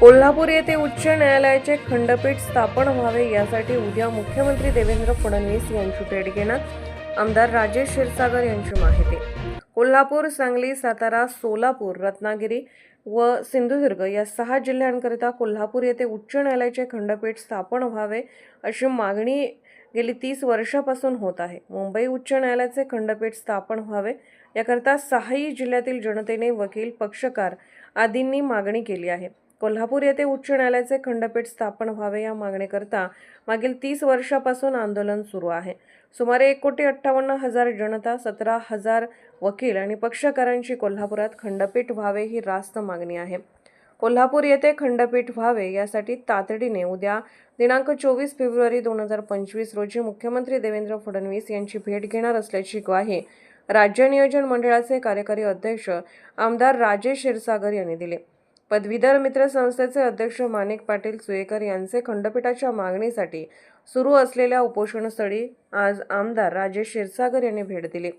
कोल्हापूर येथे उच्च न्यायालयाचे खंडपीठ स्थापन व्हावे यासाठी उद्या मुख्यमंत्री देवेंद्र फडणवीस यांची भेट घेणार आमदार राजेश क्षीरसागर यांची माहिती. कोल्हापूर सांगली सातारा सोलापूर रत्नागिरी व सिंधुदुर्ग या सहा जिल्ह्यांकरिता कोल्हापूर येथे उच्च न्यायालयाचे खंडपीठ स्थापन व्हावे अशी मागणी गेली तीस वर्षापासून होत आहे. मुंबई उच्च न्यायालयाचे खंडपीठ स्थापन व्हावे याकरता सहाही जिल्ह्यातील जनतेने वकील पक्षकार आदींनी मागणी केली आहे. कोल्हापूर येथे उच्च न्यायालयाचे खंडपीठ स्थापन व्हावे या मागणीकरता मागील तीस वर्षापासून आंदोलन सुरू आहे. सुमारे एक कोटी अठ्ठावन्न हजार जनता सतरा हजार वकील आणि पक्षकारांची कोल्हापुरात खंडपीठ व्हावे ही रास्त मागणी आहे. कोल्हापूर येथे खंडपीठ व्हावे यासाठी तातडीने उद्या दिनांक चोवीस फेब्रुवारी दोन हजार पंचवीस रोजी मुख्यमंत्री देवेंद्र फडणवीस यांची भेट घेणार असल्याची ग्वाही राज्य नियोजन मंडळाचे कार्यकारी अध्यक्ष आमदार राजेश क्षीरसागर यांनी दिले. पदवीधर मित्र संस्थेचे अध्यक्ष माणिक पाटील सुयेकर यांचे खंडपीठाच्या मागणीसाठी सुरू असलेल्या उपोषणस्थळी आज आमदार राजेश क्षीरसागर यांनी भेट दिली.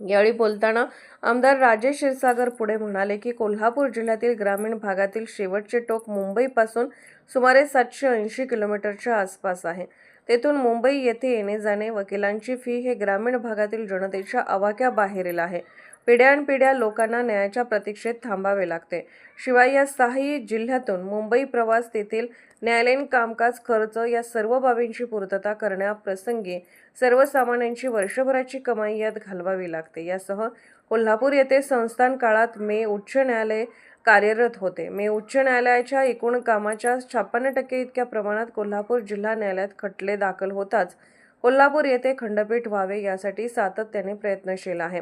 यावेळी बोलताना आमदार राजेश क्षीरसागर पुढे म्हणाले की कोल्हापूर जिल्ह्यातील ग्रामीण भागातील शेवटचे टोक मुंबईपासून सुमारे सातशे ऐंशी किलोमीटरच्या आसपास आहे. तेथून मुंबई येथे येणे जाणे वकिलांची फी हे ग्रामीण भागातील जनतेच्या आवाक्याबाहेरील आहे. पिढ्यानपिढ्या लोकांना न्यायाच्या प्रतीक्षेत थांबावे लागते. शिवाय या सहाही जिल्ह्यातून मुंबई प्रवास तेथील न्यायालयीन कामकाज खर्च या सर्व बाबींची पूर्तता करण्याप्रसंगी सर्वसामान्यांची वर्षभराची कमाई यात घालवावी लागते. यासह कोल्हापूर येथे संस्थान काळात मे उच्च न्यायालय कार्यरत होते. मे उच्च न्यायालयाच्या एकूण कामाच्या छप्पन्न टक्के इतक्या प्रमाणात कोल्हापूर जिल्हा न्यायालयात खटले दाखल होताच कोल्हापूर येथे खंडपीठ व्हावे यासाठी सातत्याने प्रयत्नशील आहे.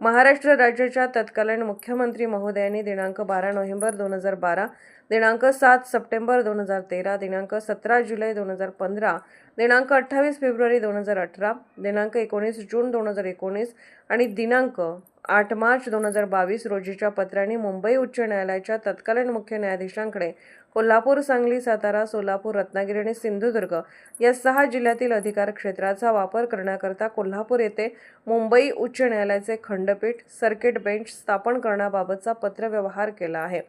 महाराष्ट्र राज्याच्या तत्कालीन मुख्यमंत्री महोदयांनी दिनांक बारा नोव्हेंबर दोन हजार बारा दिनांक सात सप्टेंबर दोन हजार तेरा दिनांक सतरा जुलै दोन हजार पंधरा दिनांक अठ्ठावीस फेब्रुवारी दोन हजार अठरा दिनांक एकोणीस जून दोन हजार एकोणीस आणि दिनांक आठ मार्च दोन हजार बावीस रोजीच्या पत्राने मुंबई उच्च न्यायालयाच्या तत्कालीन मुख्य न्यायाधीशांकडे कोल्हापूर सांगली सातारा सोलापूर रत्नागिरी आणि सिंधुदुर्ग या सहा जिल्ह्यातील अधिकार क्षेत्राचा वापर करण्याकरता कोल्हापूर येथे मुंबई उच्च न्यायालयाचे खंडपीठ सर्किट बेंच स्थापन करण्याबाबतचा पत्रव्यवहार केला आहे.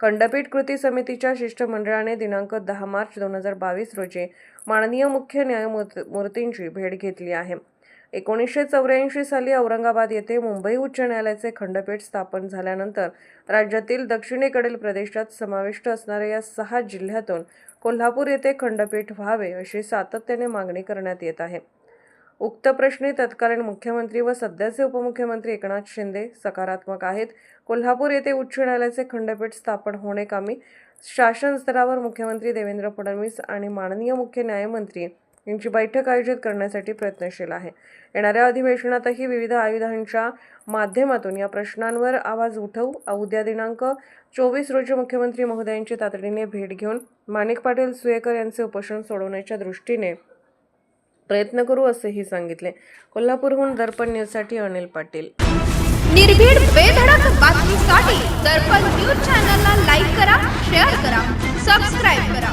खंडपीठ कृती समितीच्या शिष्टमंडळाने दिनांक दहा मार्च दोन हजार बावीस रोजी माननीय मुख्य न्यायमूर्तींची भेट घेतली आहे. एकोणीसशे चौऱ्याऐंशी साली औरंगाबाद येथे मुंबई उच्च न्यायालयाचे खंडपीठ स्थापन झाल्यानंतर राज्यातील दक्षिणेकडील प्रदेशात समाविष्ट असणाऱ्या या सहा जिल्ह्यातून कोल्हापूर येथे खंडपीठ व्हावे अशी सातत्याने मागणी करण्यात येत आहे. उक्त प्रश्नी तत्कालीन मुख्यमंत्री व सध्याचे उपमुख्यमंत्री एकनाथ शिंदे सकारात्मक आहेत. कोल्हापूर येथे उच्च न्यायालयाचे खंडपीठ स्थापन होणे कामी शासन स्तरावर मुख्यमंत्री देवेंद्र फडणवीस आणि माननीय मुख्य न्यायमंत्री यांची बैठक आयोजित करण्यासाठी प्रयत्नशील आहे. येणाऱ्या अधिवेशनातही विविध आयुधांच्या माध्यमातून या प्रश्नांवर आवाज उठवू. उद्या दिनांक चोवीस रोजी मुख्यमंत्री महोदयांची तातडीने भेट घेऊन माणिक पाटील सुयेकर यांचे उपोषण सोडवण्याच्या दृष्टीने प्रयत्न करू असेही सांगितले. कोल्हापूरहून दर्पण न्यूजसाठी अनिल पाटील. निर्भीड बेधडक बातमीसाठी दर्पण न्यूज चॅनलला लाईक करा शेअर करा सबस्क्राईब करा.